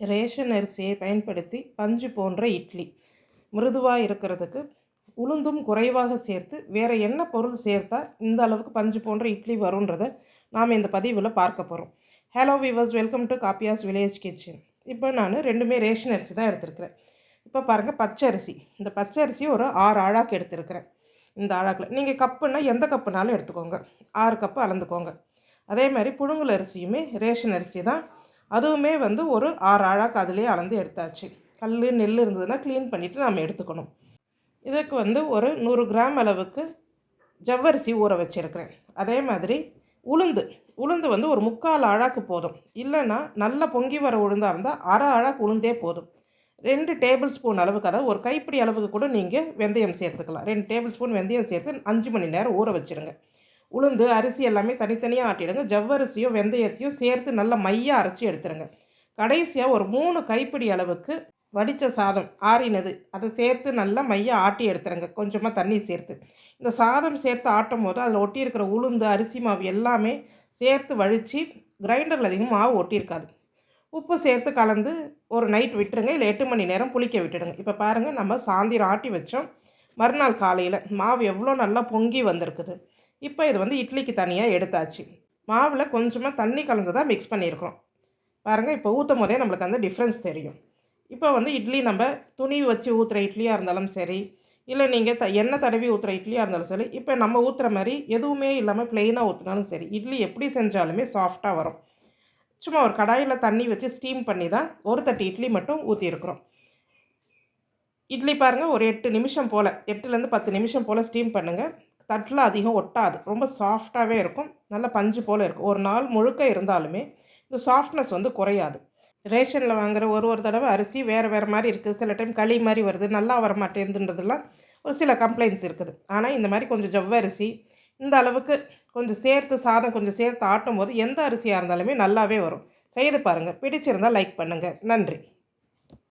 Ration அரிசியை பயன்படுத்தி பஞ்சு போன்ற இட்லி. மிருதுவாக இருக்கிறதுக்கு உளுந்தும் குறைவாக சேர்த்து வேறு என்ன பொருள் சேர்த்தா இந்த அளவுக்கு பஞ்சு போன்ற இட்லி வருன்றதை நாம் இந்த பதிவில் பார்க்க போகிறோம் ஹலோ வீவர்ஸ் வெல்கம் டு காப்பியாஸ் வில்லேஜ் கிச்சன் இப்போ நான் ரெண்டுமே ரேஷன் அரிசி தான் எடுத்திருக்கிறேன். இப்போ பாருங்கள் பச்சை அரிசி. இந்த பச்சை அரிசி ஒரு ஆறு ஆழாக்கு எடுத்திருக்கிறேன். இந்த ஆழாக்கில். நீங்கள் கப்புன்னா எந்த கப்புனாலும் எடுத்துக்கோங்க. ஆறு கப்பு அளந்துக்கோங்க. அதே மாதிரி புழுங்கல் அரிசியுமே ரேஷன் அரிசி தான். அதுவுமே வந்து ஒரு ஆறு ஆழாக்கு அதிலே அளந்து எடுத்தாச்சு. கல் நெல் இருந்ததுன்னா க்ளீன் பண்ணிவிட்டு நம்ம எடுத்துக்கணும். இதுக்கு வந்து ஒரு நூறு கிராம் அளவுக்கு ஜவ்வரிசி ஊற வச்சுருக்கிறேன். அதே மாதிரி உளுந்து. உளுந்து வந்து ஒரு முக்கால் அழாக்கு போதும். இல்லைன்னா நல்ல பொங்கி வர உளுந்தாக இருந்தால் அரை அழாக்கு உளுந்தே போதும். ரெண்டு டேபிள் ஸ்பூன் அளவுக்கு அதாவது ஒரு கைப்பிடி அளவுக்கு கூட நீங்கள் வெந்தயம் சேர்த்துக்கலாம். ரெண்டு டேபிள் ஸ்பூன் வெந்தயம் சேர்த்து அஞ்சு மணி நேரம் ஊற வச்சுருங்க. உளுந்து அரிசி எல்லாமே தனித்தனியாக ஆட்டிடுங்க. ஜவ்வரிசியும் வெந்தயத்தையும் சேர்த்து நல்லா மையாக அரைச்சி எடுத்துருங்க. கடைசியாக ஒரு மூணு கைப்பிடி அளவுக்கு வடித்த சாதம் ஆறினது. அதை சேர்த்து நல்லா மையாக ஆட்டி எடுத்துருங்க. கொஞ்சமாக தண்ணி சேர்த்து. இந்த சாதம் சேர்த்து ஆட்டும் போது அதில் ஒட்டியிருக்கிற உளுந்து அரிசி மாவு எல்லாமே சேர்த்து வழித்து கிரைண்டரில் அதிகம் மாவு ஒட்டியிருக்காது. உப்பு சேர்த்து கலந்து ஒரு நைட் விட்டுருங்க. இல்லை எட்டு மணி நேரம் புளிக்க விட்டுடுங்க. இப்போ பாருங்கள் நம்ம சாந்திரம் ஆட்டி வச்சோம். மறுநாள் காலையில் மாவு எவ்வளோ நல்லா பொங்கி வந்திருக்குது. இப்போ இது வந்து இட்லிக்கு தனியாக எடுத்தாச்சு. மாவில் கொஞ்சமாக தண்ணி கலந்து தான் மிக்ஸ் பண்ணியிருக்கோம் பாருங்கள் இப்போ ஊற்றும் போதே நம்மளுக்கு அந்த டிஃப்ரென்ஸ் தெரியும். இப்போ வந்து இட்லி நம்ம துணி வச்சு ஊற்றுற இட்லியாக இருந்தாலும் சரி இல்லை நீங்கள் த எண்ணெய் தடவி ஊற்றுற இட்லியாக இருந்தாலும் சரி இப்போ நம்ம ஊற்றுற மாதிரி எதுவுமே இல்லாமல் ப்ளெயினாக ஊற்றினாலும் சரி இட்லி எப்படி செஞ்சாலுமே சாஃப்டாக வரும். சும்மா ஒரு கடாயில் தண்ணி வச்சு ஸ்டீம் பண்ணி தான் ஒரு தட்டு இட்லி மட்டும் ஊற்றிருக்குறோம் இட்லி பாருங்கள் ஒரு எட்டு நிமிஷம் போல் எட்டுலேருந்து பத்து நிமிஷம் போல் ஸ்டீம் பண்ணுங்கள் தட்டில் அதிகம் ஒட்டாது. ரொம்ப சாஃப்டாகவே இருக்கும். நல்ல பஞ்சு போல் இருக்கும் ஒரு நாள் முழுக்க இருந்தாலுமே இந்த சாஃப்ட்னஸ் வந்து குறையாது. ரேஷனில் வாங்குகிற ஒரு ஒரு தடவை அரிசி வேறு வேறு மாதிரி இருக்குது சில டைம் களி மாதிரி வருது. நல்லா வர மாட்டேங்குதுன்றதுலாம் ஒரு சில கம்ப்ளைண்ட்ஸ் இருக்குது. ஆனால் இந்த மாதிரி கொஞ்சம் ஜவ்வரிசி இந்த அளவுக்கு கொஞ்சம் சேர்த்து சாதம் கொஞ்சம் சேர்த்து ஆட்டும் போது எந்த அரிசியாக இருந்தாலுமே நல்லாவே வரும். செய்து பாருங்கள் பிடிச்சிருந்தால் லைக் பண்ணுங்கள் நன்றி.